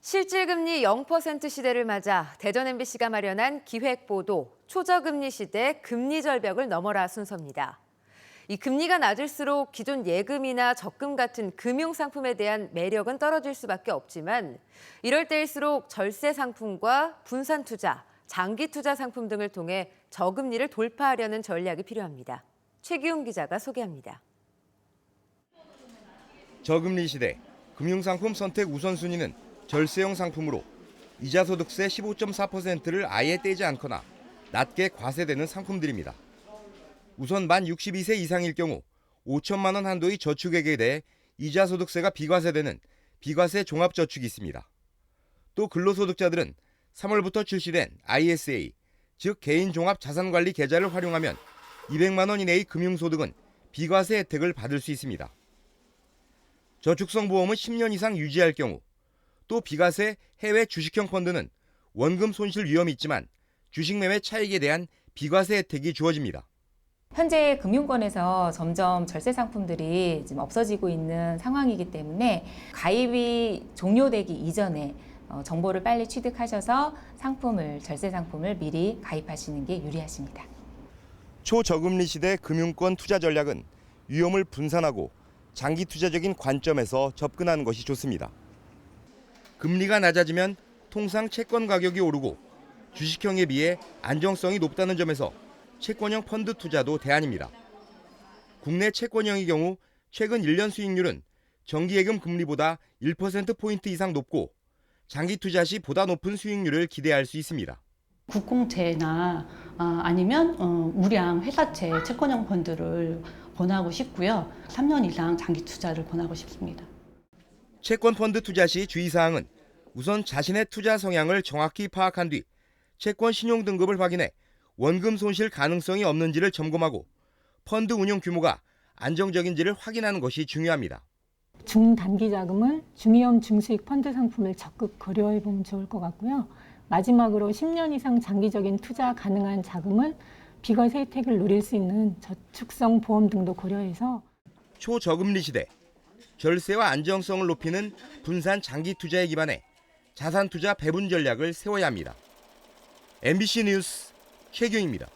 실질금리 0% 시대를 맞아 대전 MBC가 마련한 기획보도 초저금리 시대 금리 절벽을 넘어라 순서입니다. 이 금리가 낮을수록 기존 예금이나 적금 같은 금융 상품에 대한 매력은 떨어질 수밖에 없지만 이럴 때일수록 절세 상품과 분산 투자, 장기 투자 상품 등을 통해 저금리를 돌파하려는 전략이 필요합니다. 최기웅 기자가 소개합니다. 저금리 시대 금융 상품 선택 우선순위는 절세형 상품으로 이자 소득세 15.4%를 아예 떼지 않거나 낮게 과세되는 상품들입니다. 우선 만 62세 이상일 경우 5천만 원 한도의 저축액에 대해 이자 소득세가 비과세되는 비과세 종합저축이 있습니다. 또 근로소득자들은 3월부터 출시된 ISA, 즉 개인 종합 자산관리 계좌를 활용하면 200만 원 이내의 금융소득은 비과세 혜택을 받을 수 있습니다. 저축성 보험은 10년 이상 유지할 경우 또 비과세 해외 주식형 펀드는 원금 손실 위험이 있지만 주식 매매 차익에 대한 비과세 혜택이 주어집니다. 현재 금융권에서 점점 절세 상품들이 지금 없어지고 있는 상황이기 때문에 가입이 종료되기 이전에 어, 정보를 빨리 취득하셔서 상품을 절세 상품을 미리 가입하시는 게 유리하십니다. 초저금리 시대 금융권 투자 전략은 위험을 분산하고 장기 투자적인 관점에서 접근하는 것이 좋습니다. 금리가 낮아지면 통상 채권 가격이 오르고 주식형에 비해 안정성이 높다는 점에서 채권형 펀드 투자도 대안입니다. 국내 채권형의 경우 최근 1년 수익률은 정기예금 금리보다 1%포인트 이상 높고 장기 투자 시 보다 높은 수익률을 기대할 수 있습니다. 국공채나 어, 아니면 어, 우량 회사채 채권형 펀드를 권하고 싶고요. 3년 이상 장기 투자를 권하고 싶습니다. 채권 펀드 투자 시 주의사항은 우선 자신의 투자 성향을 정확히 파악한 뒤 채권 신용 등급을 확인해 원금 손실 가능성이 없는지를 점검하고 펀드 운용 규모가 안정적인지를 확인하는 것이 중요합니다. 중단기 자금을 중위험 중수익 펀드 상품을 적극 고려해 보면 좋을 것 같고요. 마지막으로 10년 이상 장기적인 투자 가능한 자금은 비과세 혜택을 누릴 수 있는 저축성 보험 등도 고려해서 초저금리 시대 절세와 안정성을 높이는 분산 장기 투자에 기반해 자산 투자 배분 전략을 세워야 합니다. MBC 뉴스 최경입니다.